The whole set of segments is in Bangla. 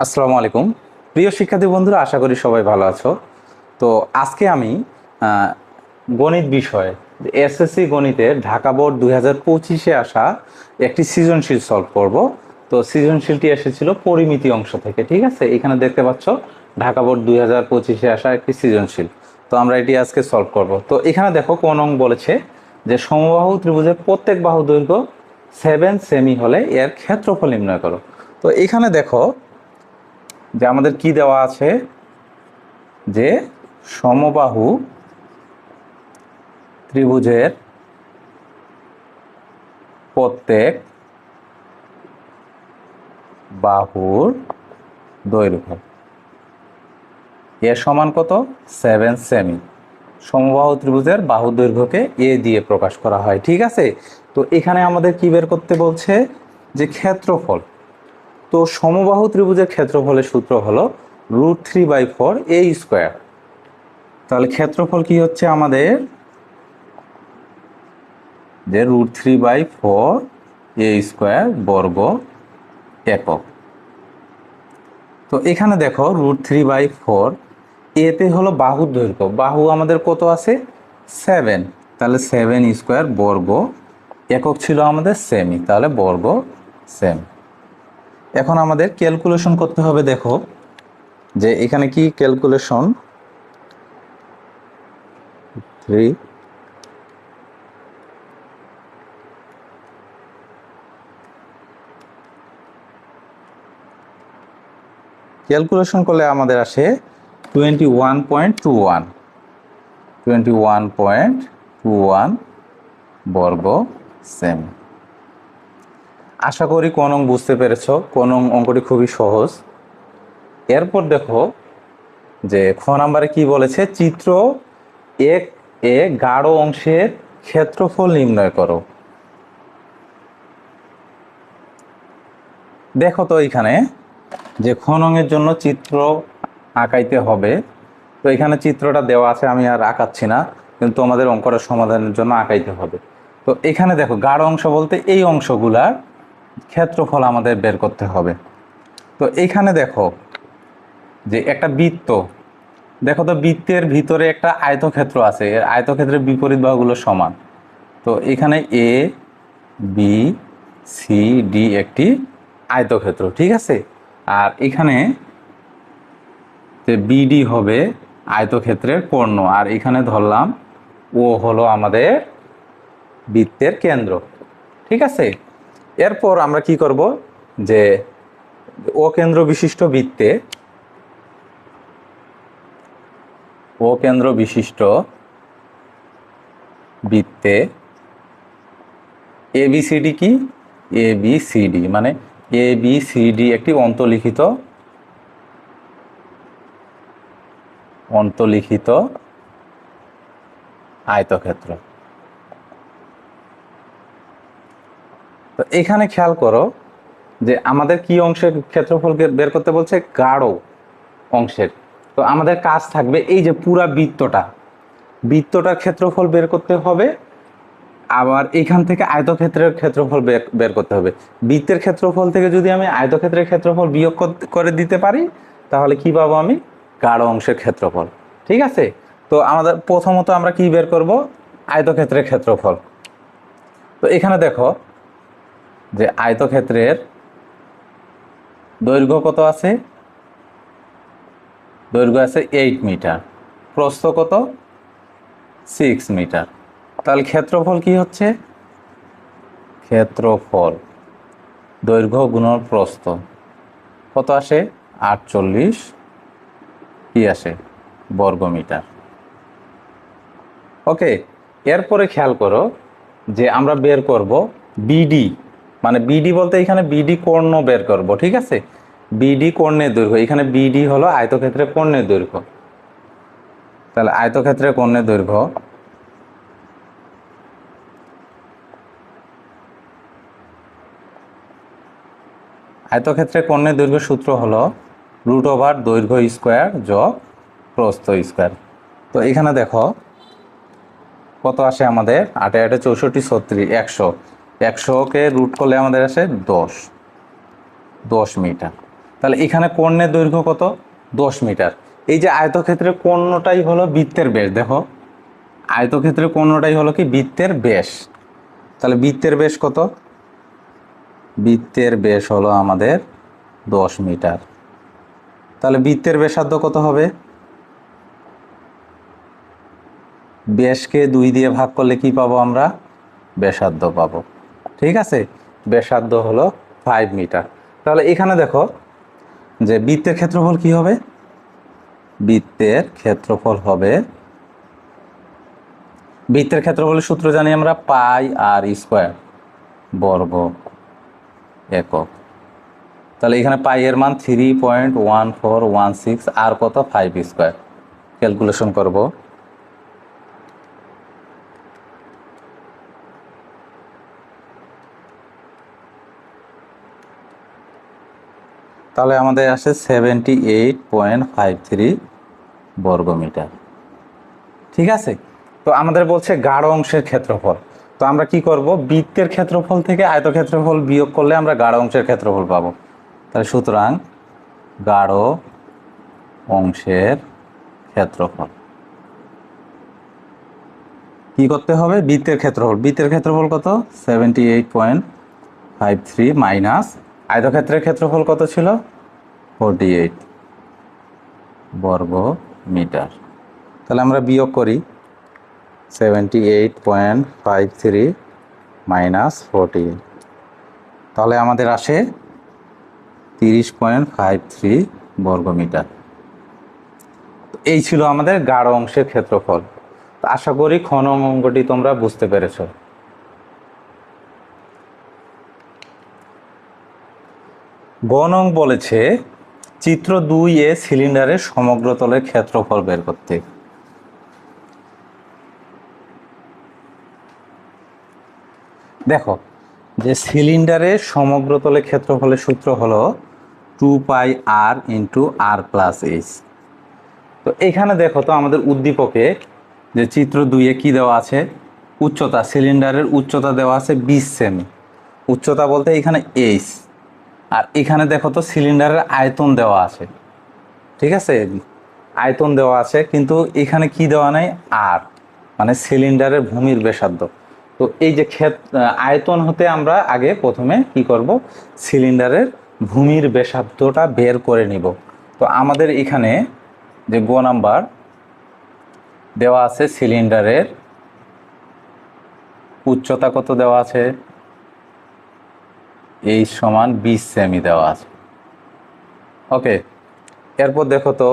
আসসালামু আলাইকুম। প্রিয় শিক্ষার্থী বন্ধুরা, আশা করি সবাই ভালো আছো। তো আজকে আমি গণিত বিষয়ে, এসএসসি গণিতের ঢাকা বোর্ড দুই হাজার পঁচিশে আসা একটি সৃজনশীল সলভ করব। তো সৃজনশীলটি এসেছিল পরিমিতি অংশ থেকে, ঠিক আছে? এখানে দেখতে পাচ্ছ, ঢাকা বোর্ড দুই হাজার পঁচিশে আসা একটি সৃজনশীল। তো আমরা এটি আজকে সলভ করব। তো এখানে দেখো, কোন অঙ্ক বলেছে যে সমবাহু ত্রিভুজের প্রত্যেক বাহু দৈর্ঘ্য সেভেন সেমি হলে এর ক্ষেত্রফল নির্ণয় করো। তো এখানে দেখো যে আমাদের কি দেওয়া আছে? যে সমবাহু ত্রিভুজের প্রত্যেক বাহুর দৈর্ঘ্য। এর সমান কত? Seven cm. সমবাহু ত্রিভুজের বাহু দৈর্ঘ্যকে এ দিয়ে প্রকাশ করা হয়, ঠিক আছে? তো এখানে আমাদের কি বের করতে বলছে? যে ক্ষেত্রফল। তো সমবাহু ত্রিভুজের ক্ষেত্রফলের সূত্র হলো root three by four a square. তাহলে ক্ষেত্রফল কি হচ্ছে আমাদের? যে root three by four a square বর্গ একক। তো এখানে দেখো রুট থ্রি বাই ফোর এতে হলো বাহুর দৈর্ঘ্য। বাহু আমাদের কত আছে? সেভেন। তাহলে সেভেন স্কোয়ার বর্গ একক ছিল আমাদের সেমি। তাহলে বর্গ সেম। এখন আমাদের ক্যালকুলেশন করতে হবে, দেখো, যে এখানে কি ক্যালকুলেশন থ্রি ক্যালকুলেশন করলে আমাদের আসে twenty one point two one twenty one point two one বর্গ সেম আশা করি কোন অঙ্ক বুঝতে পেরেছ, কোন অঙ্কটি খুবই সহজ। এরপর দেখো যে খ নাম্বারে কি বলেছে, চিত্র এক এ গাঢ় অংশের ক্ষেত্রফল নির্ণয় করো। দেখো তো এখানে যে খননের জন্য চিত্র আঁকাইতে হবে। তো এখানে চিত্রটা দেওয়া আছে, আমি আর আঁকাচ্ছি না, কিন্তু তোমাদের অঙ্কটা সমাধানের জন্য আঁকাইতে হবে। তো এখানে দেখো, গাঢ় অংশ বলতে এই অংশগুলার ক্ষেত্রফল আমাদের বের করতে হবে। তো এখানে দেখো যে একটা বৃত্ত, দেখো তো বৃত্তের ভিতরে একটা আয়তক্ষেত্র আছে, এর আয়তক্ষেত্রের বিপরীত বাহুগুলো সমান। তো এখানে এ বি সি ডি একটি আয়তক্ষেত্র, ঠিক আছে? আর এখানে যে বিডি হবে আয়তক্ষেত্রের কর্ণ, আর এখানে ধরলাম ও হলো আমাদের বৃত্তের কেন্দ্র, ঠিক আছে? এরপর আমরা কি করব? যে ও কেন্দ্র বিশিষ্ট বৃত্তে ও কেন্দ্র বিশিষ্ট বৃত্তে এ বি সি ডি কি? এ বি সি ডি মানে এ বি সি ডি একটি অন্তলিখিত অন্তলিখিত আয়তক্ষেত্র। তো এখানে খেয়াল করো যে আমাদের কি অংশের ক্ষেত্রফলকে বের করতে বলছে? গাঢ় অংশের। তো আমাদের কাজ থাকবে এই যে পুরা বৃত্তটা। বৃত্তটার ক্ষেত্রফল বের করতে হবে, আবার এখান থেকে আয়তক্ষেত্রের ক্ষেত্রফল বের করতে হবে। বৃত্তের ক্ষেত্রফল থেকে যদি আমি আয়তক্ষেত্রের ক্ষেত্রফল বিয়োগ করে দিতে পারি, তাহলে কি পাবো আমি? গাঢ় অংশের ক্ষেত্রফল। ঠিক আছে? তো আমাদের প্রথমত আমরা কি বের করব? আয়তক্ষেত্রের ক্ষেত্রফল। তো এখানে দেখো যে আয়তক্ষেত্রের দৈর্ঘ্য কত আছে? দৈর্ঘ্য আছে এইট মিটার প্রস্থ কত? সিক্স মিটার তাহলে ক্ষেত্রফল কি হচ্ছে? ক্ষেত্রফল। দৈর্ঘ্য গুণন প্রস্থ। কত আসে? আটচল্লিশ। কি আসে? বর্গ মিটার। ওকে এরপরে খেয়াল করো যে আমরা বের করব বিডি মানে বিডি বলতে এখানে বিডি কর্ণ বের করব, ঠিক আছে? বিডি কর্ণের দৈর্ঘ্য, এখানে বিডি হলো আয়তক্ষেত্রের কর্ণের দৈর্ঘ্য। তাহলে আয়তক্ষেত্রের কর্ণের দৈর্ঘ্য আয়তক্ষেত্রে কর্ণের দৈর্ঘ্য সূত্র হলো রুট ওভার দৈর্ঘ্য স্কোয়ার যোগ প্রস্থ স্কোয়ার। তো এখানে দেখো কত আসে আমাদের? আটে আটে চৌষট্টি, ছত্রিশ, একশো। একশোকে রুট করলে আমাদের আসে দশ। দশ মিটার তাহলে এখানে কর্ণের দৈর্ঘ্য কত? দশ মিটার এই যে আয়তক্ষেত্রের কর্ণটাই হলো বৃত্তের ব্যাস, দেখো। আয়তক্ষেত্রের কর্ণটাই হলো কি? বৃত্তের ব্যাস। তাহলে বৃত্তের ব্যাস কত? বৃত্তের ব্যাস হলো আমাদের দশ মিটার তাহলে বৃত্তের ব্যাসার্ধ কত হবে? ব্যাসকে দুই দিয়ে ভাগ করলে কি পাবো আমরা? ব্যাসার্ধ পাবো। ঠিক আছে? ব্যাসার্ধ হলো ফাইভ মিটার তাহলে এখানে দেখো যে বৃত্তের ক্ষেত্রফল কি হবে? বৃত্তের ক্ষেত্রফল হবে বৃত্তের ক্ষেত্রফলের সূত্র জানি আমরা পাই আর স্কোয়ার বর্গ একক। তাহলে এখানে পাই এর মান three point one four one six আর কত? ফাইভ স্কোয়ার ক্যালকুলেশন করব। তাহলে আমাদের আসে seventy eight point five three বর্গমিটার। ঠিক আছে? তো আমাদের বলছে গাঢ় অংশের ক্ষেত্রফল। তো আমরা কি করব? বৃত্তের ক্ষেত্রফল থেকে আয়তক্ষেত্রফল বিয়োগ করলে আমরা গাঢ় অংশের ক্ষেত্রফল পাবো। তাহলে সুতরাং গাঢ় অংশের ক্ষেত্রফল। কি করতে হবে? বৃত্তের ক্ষেত্রফল। বৃত্তের ক্ষেত্রফল কত? Seventy eight point five three minus আয়তক্ষেত্রের ক্ষেত্রফল কত ছিল? ফোরটি এইট বর্গ মিটার তাহলে আমরা বিয়োগ করি seventy eight point five three minus forty তাহলে আমাদের আসে তিরিশ পয়েন্ট ফাইভ থ্রি এই ছিল আমাদের গাঢ় অংশের ক্ষেত্রফল। আশা করি খন অঙ্কটি তোমরা বুঝতে পেরেছ। গণং বলেছে চিত্র দুই এ সিলিন্ডারের সমগ্র তলের ক্ষেত্রফল বের করতে। দেখো, যে সিলিন্ডারের সমগ্র তলে ক্ষেত্রফলের সূত্র হলো two pi r into r plus h. তো এখানে দেখো তো আমাদের উদ্দীপকে যে চিত্র দুইয়ে কি দেওয়া আছে? উচ্চতা, সিলিন্ডারের উচ্চতা দেওয়া আছে বিশ সেমি। উচ্চতা বলতে এখানে এইচ। আর এখানে দেখো তো সিলিন্ডারের আয়তন দেওয়া আছে। ঠিক আছে? আয়তন দেওয়া আছে, কিন্তু এখানে কি দেওয়া নাই? আর মানে সিলিন্ডারের ভূমির ব্যাসার্ধ। তো এই যে ক্ষেত আয়তন হতে আমরা আগে প্রথমে কি করব? সিলিন্ডারের ভূমির ব্যাসার্ধটা বের করে নিব। তো আমাদের এখানে যে গো নাম্বার দেওয়া আছে সিলিন্ডারের উচ্চতা কত দেওয়া আছে? এই সমান বিশ সেমি দেওয়া আছে। ওকে এরপর দেখো তো,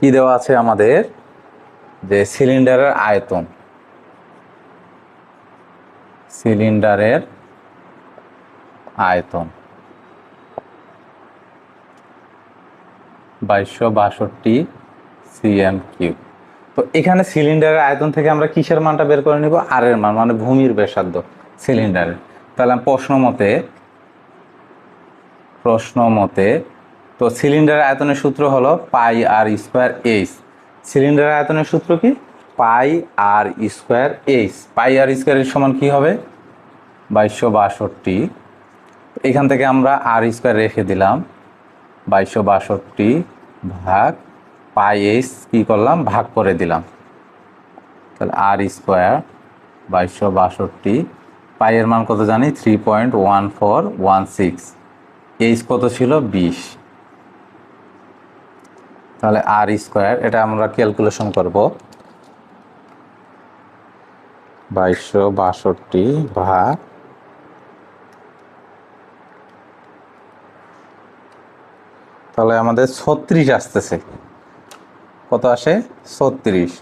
কি দেওয়া আছে আমাদের? যে সিলিন্ডারের আয়তন। সিলিন্ডারের আয়তন। বাইশশো বাষট্টি সিএম কিউ তো এখানে সিলিন্ডারের আয়তন থেকে আমরা কিসের মানটা বের করে নিব? আর এর মান মানে ভূমির ব্যাসার্ধ, সিলিন্ডারের। তাহলে প্রশ্ন মতে প্রশ্ন মতে, তো সিলিন্ডারের আয়তনের সূত্র হলো পাই আর স্কোয়ার এইচ। সিলিন্ডারের আয়তনের সূত্র কি? পাই আর স্কোয়ার এইচ। পাই আর স্কোয়ারের সমান কি হবে? বাইশশো বাষট্টি। এখান থেকে আমরা আর স্কোয়ার রেখে দিলাম, বাইশশো বাষট্টি ভাগ পাই এইচ কী করলাম? ভাগ করে দিলাম। তাহলে আর স্কোয়ার বাইশশো বাষট্টি পাইয়ের মান কত জানি? Three point one four one six. H কত ছিল? বিশ। তাহলে আর স্কোয়ার এটা আমরা ক্যালকুলেশন করব। বাইশশো বাষট্টি ভাগ তাহলে আমাদের ছত্রিশ আসতেছে। কত আসে? ছত্রিশ।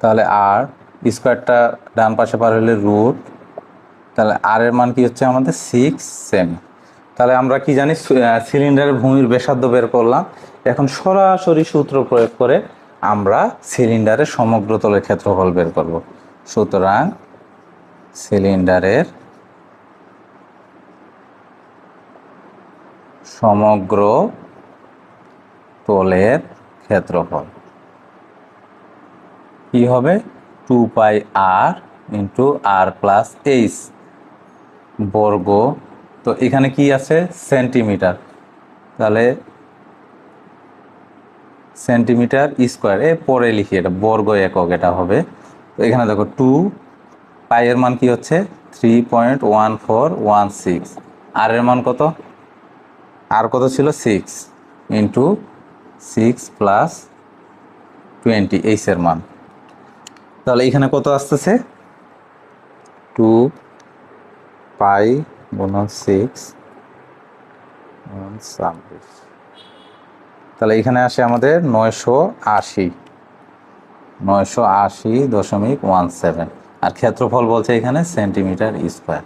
তাহলে আর স্কোয়ারটা ডান পাশে পার হলে রুট তাহলে আর এর মান কি হচ্ছে? আমাদের সিক্স সেমি তাহলে আমরা কি জানি সিলিন্ডারের ভূমির ব্যাসার্ধ বের করলাম। এখন সরাসরি সূত্র প্রয়োগ করে আমরা সিলিন্ডারের সমগ্র তলের ক্ষেত্রফল বের করব। সুতরাং সিলিন্ডারের সমগ্র তলের ক্ষেত্রফল কি হবে? Two pi r into r plus h বর্গ তো এখানে কি আছে? সেন্টিমিটার। তাহলে সেন্টিমিটার স্কোয়ার এ পরে লিখি এটা, বর্গ একক এটা হবে। তো এখানে দেখো টু পাইয়ের মান কি হচ্ছে? Three point one four one six. R এর মান কত? আর কত ছিল? Six into six plus twenty এইচের মান। তাহলে এখানে কত আসতেছে? টু পাই গুণন সিক্স ছাব্বিশ। তাহলে এখানে আসে আমাদের নয়শো আশি। নয়শো আশি দশমিক ওয়ান সেভেন আর ক্ষেত্রফল বলছে এখানে সেন্টিমিটার স্কোয়ার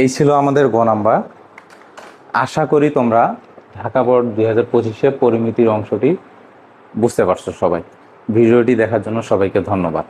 এই ছিল আমাদের গ নাম্বার। আশা করি তোমরা ঢাকা বোর্ড দুই হাজার পঁচিশে পরিমিতির অংশটি বুঝতে পারছ সবাই। ভিডিওটি দেখার জন্য সবাইকে ধন্যবাদ।